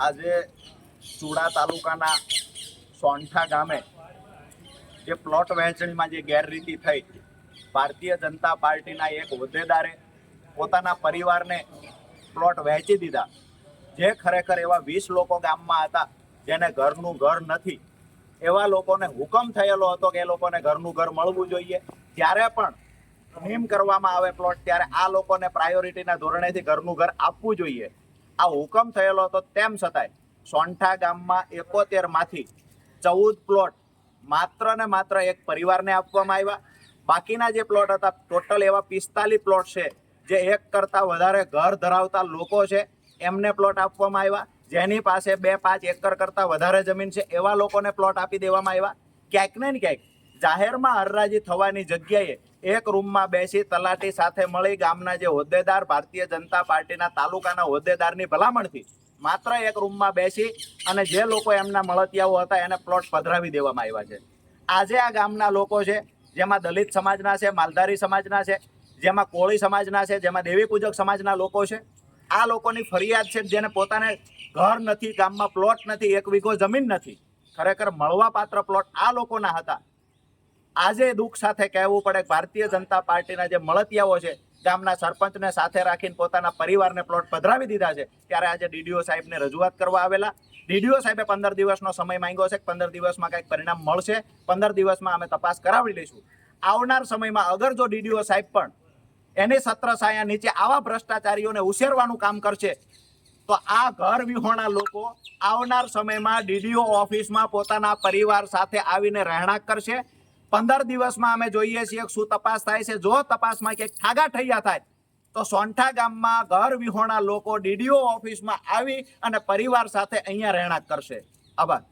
આજે ચુડા તાલુકાના સોંઠા ગામે જે પ્લોટ વહેંચણીમાં જે ગેરરીતિ થઈ, ભારતીય જનતા પાર્ટીના એક હોદ્દેદારે પોતાના પરિવારને પ્લોટ વહેંચી દીધા. જે ખરેખર એવા વીસ લોકો ગામમાં હતા, જેને ઘરનું ઘર નથી, એવા લોકોને હુકમ થયેલો હતો કે એ લોકોને ઘરનું ઘર મળવું જોઈએ. ત્યારે પણ નિયમ કરવામાં આવે પ્લોટ, ત્યારે આ લોકોને પ્રાયોરિટીના ધોરણેથી ઘરનું ઘર આપવું જોઈએ. આ હુકમ થયેલો હતો તેમ છતાંય સોંઠા ગામમાં એકોતેરમાંથી ચૌદ પ્લોટ માત્ર ને માત્ર એક પરિવારને આપવામાં આવ્યા. બાકીના જે પ્લોટ હતા ટોટલ એવા પિસ્તાલીસ પ્લોટ છે, જે એક કરતા વધારે ઘર ધરાવતા લોકો છે, એમને પ્લોટ આપવામાં આવ્યા. જેની પાસે બે પાંચ એકર કરતા વધારે જમીન છે, એવા લોકોને પ્લોટ આપી દેવામાં આવ્યા. ક્યાંક ને ક્યાંક જાહેરમાં હરરાજી થવાની જગ્યાએ એક રૂમમાં બેસી તલાટી સાથે મળી ગામના જે હોદ્દેદાર ભારતીય જનતા પાર્ટીના તાલુકાના હોદ્દેદારની ભલામણથી માત્ર એક રૂમમાં બેસી અને જે લોકો એમના મળતિયાઓ હતા એને પ્લોટ પધરાવી દેવામાં આવ્યા છે. આજે આ ગામના લોકો છે, જેમાં દલિત સમાજના છે, માલધારી સમાજના છે, જેમાં કોળી સમાજના છે, જેમાં દેવી પૂજક સમાજના લોકો છે, આ લોકોની ફરિયાદ છે જેને પોતાને ઘર નથી, ગામમાં પ્લોટ નથી એક વીઘો જમીન નથી, ખરેખર મળવાપાત્ર પ્લોટ આ લોકોના હતા. આજે દુઃખ સાથે કહેવું પડે ભારતીય જનતા પાર્ટીના જે મળતિયાઓ છે, ગામના સરપંચને સાથે રાખીને પોતાના પરિવારને પ્લોટ પધરાવી દીધા છે, ત્યારે આજે ડીડીઓ સાહેબને રજૂઆત કરવા આવેલા. ડીડીઓ સાહેબે પંદર દિવસનો સમય માંગ્યો છે, પંદર દિવસમાં કંઈક પરિણામ મળશે, પંદર દિવસમાં અમે તપાસ કરાવી લઈશું. આવનાર સમયમાં અગર જો ડીડીઓ સાહેબ પણ એની સત્ર સાયા નીચે આવા ભ્રષ્ટાચારીઓને ઉછેરવાનું કામ કરશે, તો આ ઘર વિહોણા લોકો આવનાર સમયમાં ડીડીઓ ઓફિસમાં પોતાના પરિવાર સાથે આવીને રહેણાંક કરશે પંદર દિવસમાં અમે જોઈએ છીએ શું તપાસ થાય છે. જો તપાસમાં ક્યાંક ઠાગા ઠૈયા થાય, તો સોંઠા ગામમાં ઘર વિહોણા લોકો ડીડીઓ ઓફિસમાં આવી અને પરિવાર સાથે અહીંયા રહેણાંક કરશે. આભાર.